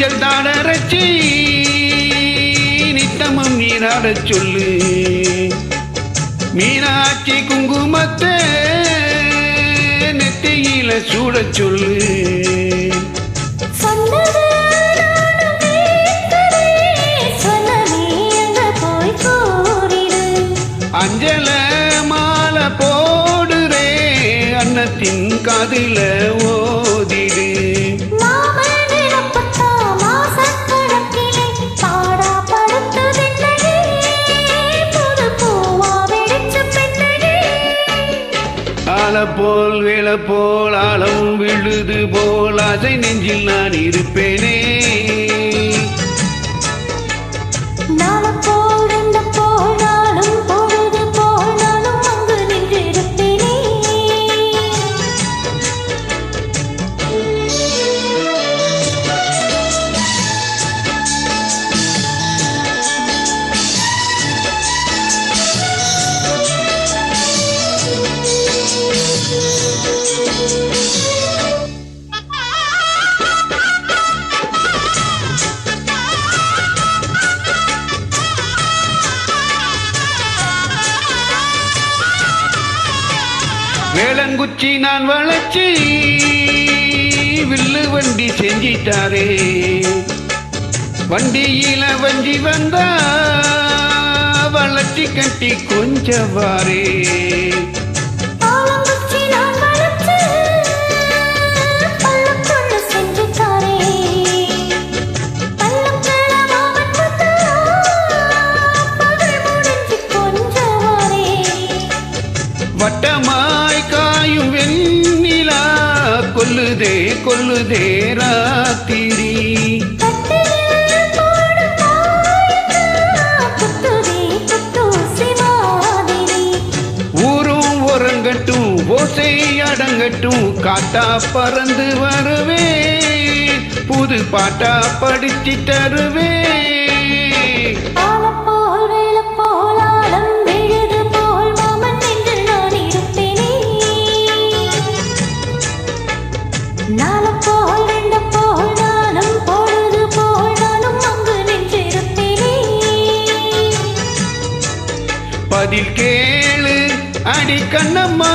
ஊஞ்சல் தாடரச்சி நித்தமும் நீராடச் சொல்லு. மீனாட்சி குங்குமத்தை நெத்தியில சூடச் சொல்லு. அஞ்சல மாலை போடுறே அன்னத்தின் காதில ஓதிடு. ஆளப்போல் வேளப்போல் ஆழம் விழுது போல் ஆசை நெஞ்சில் நான் இருப்பேனே. வேளங்குச்சி நான் வளர்ச்சி வில்லு வண்டி செஞ்சிட்டாரே. வண்டியில வஞ்சி வந்தா வளர்ச்சி கட்டி கொஞ்சவாரே. கொல்லுதே ராத்திரி ஊரும் உறங்கட்டும் ஓசை அடங்கட்டும் காட்டா பறந்து வருவே புது பாட்டா படிச்சு தருவே பதில் கேளு அடி கண்ணம்மா.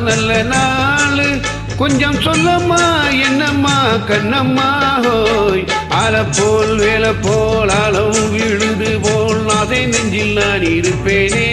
நல்ல நாள் கொஞ்சம் சொல்லம்மா என்னம்மா கண்ணம்மா. ஹோய் போல் வேலை போல் அளவும் விழுது போல் அதை நெஞ்சில் நான் இருப்பேனே.